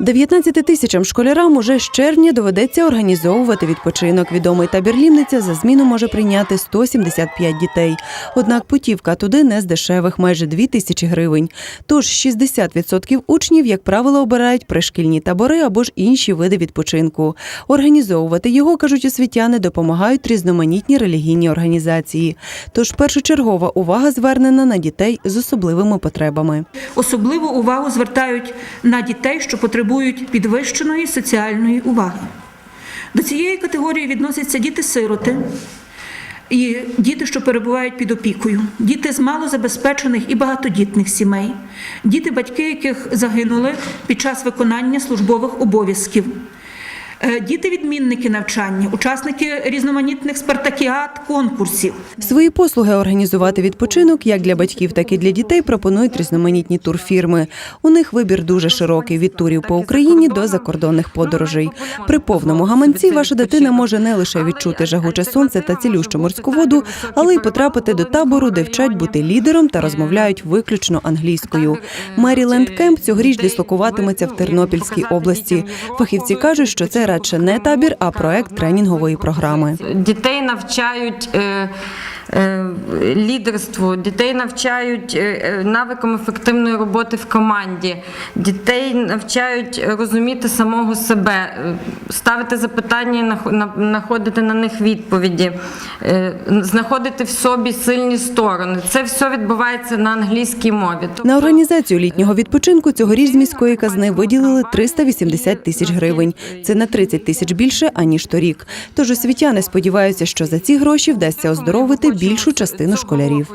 19 тисячам школярам уже з червня доведеться організовувати відпочинок. Відомий табір Лімниця за зміну може прийняти 175 дітей. Однак путівка туди не з дешевих, майже 2 тисячі гривень. Тож 60% учнів, як правило, обирають пришкільні табори або ж інші види відпочинку. Організовувати його, кажуть освітяни, допомагають різноманітні релігійні організації. Тож першочергова увага звернена на дітей з особливими потребами. Особливу увагу звертають на дітей, що потребують підвищеної соціальної уваги. До цієї категорії відносяться діти-сироти і діти, що перебувають під опікою, діти з малозабезпечених і багатодітних сімей, діти, батьки яких загинули під час виконання службових обов'язків. Е, Діти-відмінники навчання, учасники різноманітних спартакіад, конкурсів. Свої послуги організувати відпочинок як для батьків, так і для дітей пропонують різноманітні турфірми. У них вибір дуже широкий від турів по Україні до закордонних подорожей. При повному гаманці ваша дитина може не лише відчути жагуче сонце та цілющу морську воду, але й потрапити до табору, де вчать бути лідером та розмовляють виключно англійською. Меріленд Кемп цьогоріч дислокуватиметься в Тернопільській області. Фахівці кажуть, що це радше не табір, а проект тренінгової програми. Дітей навчають е, лідерству, дітей навчають е, е, навикам ефективної роботи в команді, дітей навчають розуміти самого себе, е, ставити запитання, і на- знаходити на них відповіді, е, знаходити в собі сильні сторони. Це все відбувається на англійській мові. На організацію літнього відпочинку цьогоріч з міської казни виділили 380 тисяч гривень. Це на 30 тисяч більше аніж торік. Тож освітяни сподіваються, що за ці гроші вдасться оздоровити більшу частину школярів.